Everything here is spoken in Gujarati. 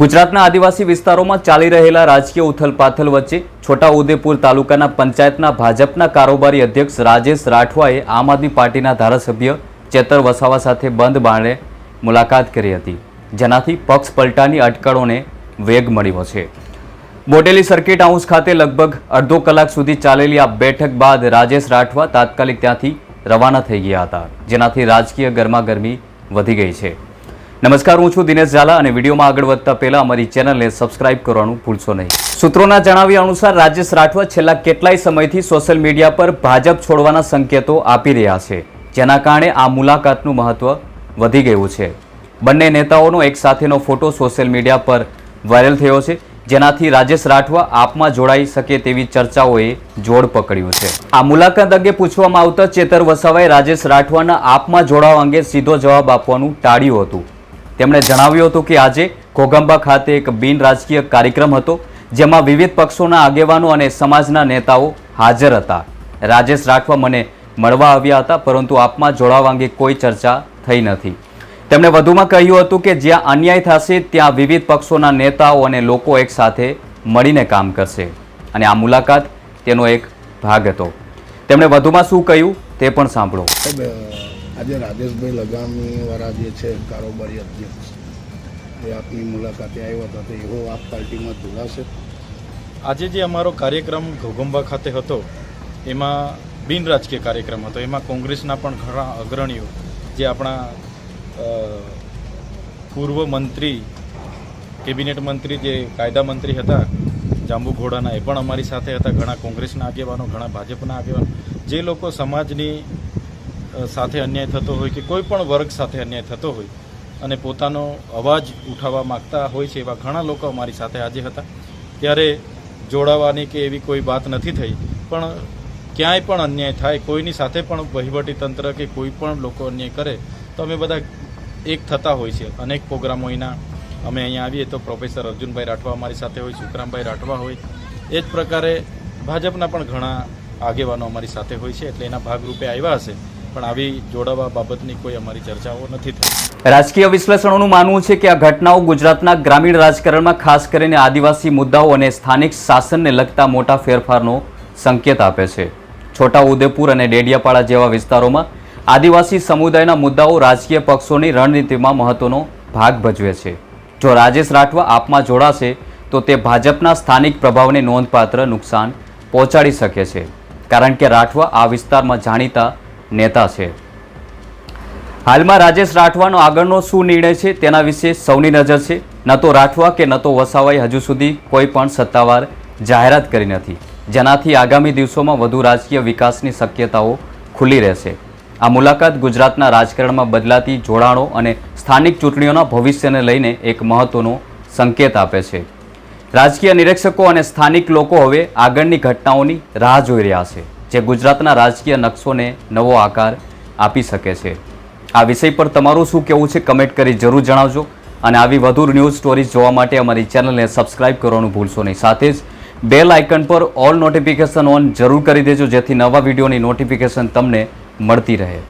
ગુજરાતના આદિવાસી વિસ્તારોમાં ચાલી રહેલા રાજકીય ઉથલપાથલ વચ્ચે છોટાઉદેપુર તાલુકાના પંચાયતના ભાજપના કારોબારી અધ્યક્ષ રાજેશ રાઠવાએ આમ આદમી પાર્ટીના ધારાસભ્ય ચેતર વસાવા સાથે બંધ બારણે મુલાકાત કરી હતી, જેનાથી પક્ષ પલટાની અટકળોને વેગ મળ્યો છે. બોટેલી સર્કિટ હાઉસ ખાતે લગભગ અડધો કલાક સુધી ચાલેલી આ બેઠક બાદ રાજેશ રાઠવા તાત્કાલિક ત્યાંથી રવાના થઈ ગયા હતા, જેનાથી રાજકીય ગરમાગરમી વધી ગઈ છે. નમસ્કાર, હું છું દિનેશ ઝાલા અને વિડીયોમાં આગળ વધતા પહેલા અમારી ચેનલને સબસ્ક્રાઇબ કરવાનું ભૂલશો નહીં. સૂત્રોના જણાવ્યા અનુસાર, રાજેશ રાઠવા છેલ્લા કેટલાય સમયથી સોશિયલ મીડિયા પર ભાજપ છોડવાના સંકેતો આપી રહ્યા છે, જેના કારણે આ મુલાકાતનું મહત્વ વધી ગયું છે. બંને નેતાઓનો એક સાથેનો ફોટો સોશિયલ મીડિયા પર વાયરલ થયો છે, જેનાથી રાજેશ રાઠવા આપમાં જોડાઈ શકે તેવી ચર્ચાઓએ જોડ પકડ્યું છે. આ મુલાકાત અંગે પૂછવામાં આવતા ચેતર વસાવાએ રાજેશ રાઠવાના આપમાં જોડાવા અંગે સીધો જવાબ આપવાનું ટાળ્યું હતું. તેમણે જણાવ્યું હતું કે આજે કોગંબા ખાતે એક બિન રાજકીય કાર્યક્રમ હતો, જેમાં વિવિધ પક્ષોના આગેવાનો અને સમાજના નેતાઓ હાજર હતા. રાજેશ રાઠવા મને મળવા આવ્યા હતા, પરંતુ આપમાં જોડાવા અંગે કોઈ ચર્ચા થઈ નથી. તેમણે વધુમાં કહ્યું હતું કે જ્યાં અન્યાય થશે, ત્યાં વિવિધ પક્ષોના નેતાઓ અને લોકો એક સાથે મળીને કામ કરશે. અને આ મુલાકાત તેનો એક ભાગ હતો. તેમણે વધુમાં શું કહ્યું તે પણ સાંભળો. આજે રાજેશભાઈ લગામી વાળા જે છે, કારોબારી અધ્યક્ષ, એ આપની મુલાકાતે આવ્યા હતા તો એવો આપ પાર્ટીમાં જોડાશે. આજે જે અમારો કાર્યક્રમ ઘોગંબા ખાતે હતો, એમાં બિન રાજકીય કાર્યક્રમ હતો. એમાં કોંગ્રેસના પણ ઘણા અગ્રણીઓ, જે આપણા પૂર્વ મંત્રી, કેબિનેટ મંત્રી જે કાયદા મંત્રી હતા, જાંબુ ઘોડાના એ પણ અમારી સાથે હતા. ઘણા કોંગ્રેસના આગેવાનો, ઘણા ભાજપના આગેવાનો. જે લોકો સમાજની સાથે અન્યાય થતો હોય કે કોઈ પણ વર્ગ સાથે અન્યાય થતો હોય અને પોતાનો અવાજ ઉઠાવવા માગતા હોય છે એવા ઘણા લોકો અમારી સાથે આજે હતા. ત્યારે જોડાવાની કે એવી કોઈ વાત નથી થઈ, પણ ક્યાંય પણ અન્યાય થાય, કોઈની સાથે પણ વહીવટી તંત્ર કે કોઈ પણ લોકો અન્યાય કરે, તો અમે બધા એક થતા હોય છે. અનેક પ્રોગ્રામો એના અમે અહીંયા આવીએ તો પ્રોફેસર અર્જુનભાઈ રાઠવા અમારી સાથે હોય, સુખરામભાઈ રાઠવા હોય, એ જ પ્રકારે ભાજપના પણ ઘણા આગેવાનો અમારી સાથે હોય છે, એટલે એના ભાગરૂપે આવ્યા હશે. પણ આવી જોડાવા બાબતની કોઈ અમારી ચર્ચાઓ નથી થઈ. રાજકીય વિશ્લેષણોનું માનવું છે કે આ ઘટનાઓ ગુજરાતના ગ્રામીણ રાજકારણમાં ખાસ કરીને આદિવાસી મુદ્દાઓ અને સ્થાનિક શાસનને લગતા મોટા ફેરફારનો સંકેત આપે છે. છોટા ઉદેપુર અને ડેડિયાપાડા જેવા વિસ્તારોમાં આદિવાસી સમુદાયના મુદ્દાઓ રાજકીય પક્ષોની રણનીતિમાં મહત્વનો ભાગ ભજવે છે. જો રાજેશ રાઠવા આપમાં જોડાશે, તો તે ભાજપના સ્થાનિક પ્રભાવને નોંધપાત્ર નુકસાન પહોંચાડી શકે છે. કારણ કે રાઠવા આ વિસ્તારમાં જાણીતા નેતા છે. હાલમાં રાજેશ રાઠવાનો આગળનો શું નિર્ણય છે તેના વિશે સૌની નજર છે. ન તો રાઠવા કે ન તો વસાવાએ હજુ સુધી કોઈ પણ સત્તાવાર જાહેરાત કરી નથી. જેનાથી આગામી દિવસોમાં વધુ રાજકીય વિકાસની શક્યતાઓ ખુલ્લી રહેશે. આ મુલાકાત ગુજરાતના રાજકારણમાં બદલાતી જોડાણો અને સ્થાનિક ચૂંટણીઓના ભવિષ્યને લઈને એક મહત્વનો સંકેત આપે છે. રાજકીય નિરીક્ષકો અને સ્થાનિક લોકો હવે આગળની ઘટનાઓની રાહ જોઈ રહ્યા છે. જે ગુજરાતના રાજકીય નકશોને નવો આકાર આપી શકે છે. આ વિષય પર તમારું શું કહેવું છે કમેન્ટ કરી જરૂર જણાવજો. અને આવી વધુ ન્યૂઝ સ્ટોરીઝ જોવા માટે અમારી ચેનલને સબસ્ક્રાઇબ કરવાનું ભૂલશો નહીં. સાથે જ બેલ આઇકન પર ઓલ નોટિફિકેશન ઓન જરૂર કરી દેજો, જેથી નવા વિડીયોની નોટિફિકેશન તમને મળતી રહે.